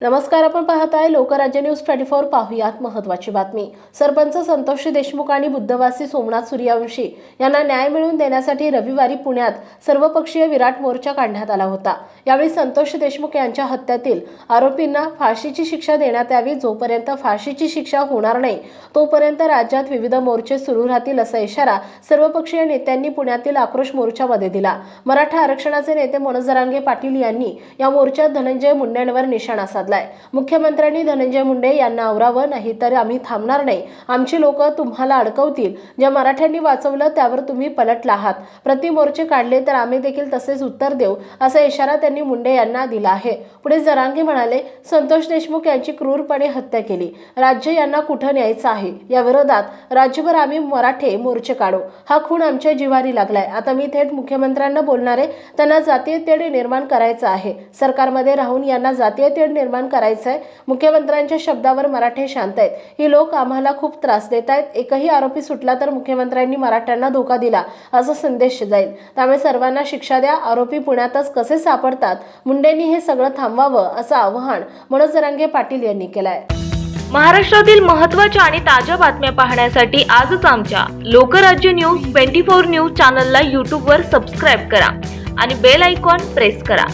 नमस्कार आपण पाहत आहे लोकराज्य न्यूज ट्वेंटी फोर पाहूयात महत्वाची बातमी. सरपंच संतोष देशमुख आणि बुद्धवासी सोमनाथ सूर्यवंशी यांना न्याय मिळवून देण्यासाठी रविवारी पुण्यात सर्वपक्षीय विराट मोर्चा काढण्यात आला होता. यावेळी संतोष देशमुख यांच्या हत्यातील आरोपींना फाशीची शिक्षा देण्यात यावी जोपर्यंत फाशीची शिक्षा होणार नाही तोपर्यंत राज्यात विविध मोर्चे सुरू राहतील असा इशारा सर्वपक्षीय नेत्यांनी पुण्यातील आक्रोश मोर्चामध्ये दिला. मराठा आरक्षणाचे नेते मनोज जरांगे पाटील यांनी या मोर्चात धनंजय मुंडेंवर निशाणा साधलाय. मुख्यमंत्र्यांनी धनंजय मुंडे यांना आवरावं नाही तर आम्ही थांबणार नाही. आमची लोक तुम्हाला अडकवतील. ज्या मराठ्यांनी वाचवलं त्यावर तुम्ही पलटला आहात. प्रति मोर्चे काढले तर आम्ही देखील तसेच उत्तर देऊ असा इशारा त्यांनी मुंडे यांना दिला आहे. पुढे जरांगे म्हणाले संतोष देशमुख यांची क्रूरपणे हत्या केली. राज्य यांना कुठं न्यायचं आहे? या विरोधात राज्यभर आम्ही मराठे मोर्चे काढू. हा खून आमच्या जिवारी लागलाय. आता मी थेट मुख्यमंत्र्यांना बोलणार आहे त्यांना जातीय तेढ निर्माण करायचं आहे. सरकारमध्ये राहून यांना जातीय तेढ निर्माण करायचं आहे मुख्यमंत्र्यांच्या शब्दावर मराठे शांत आहेत. ही लोक आम्हाला खूप त्रास देत आहेत. एकही आरोपी सुटला तर मुख्यमंत्र्यांनी मराठ्यांना धोका दिला असा संदेश जाईल. त्यामुळे सर्वांना शिक्षा द्या. आरोपी पुण्यातच कसे सापडतात? मुंडेंनी हे सगळं थांबवावं असं आवाहन मनोज रंगे पाटील यांनी केलं आहे महाराष्ट्रातील महत्त्वाच्या आणि ताज्या बातम्या पाहण्यासाठी आजच आमच्या Lokrajya news twenty four news चॅनलला यूट्यूबवर सबस्क्राईब करा आणि बेल आयकॉन प्रेस करा.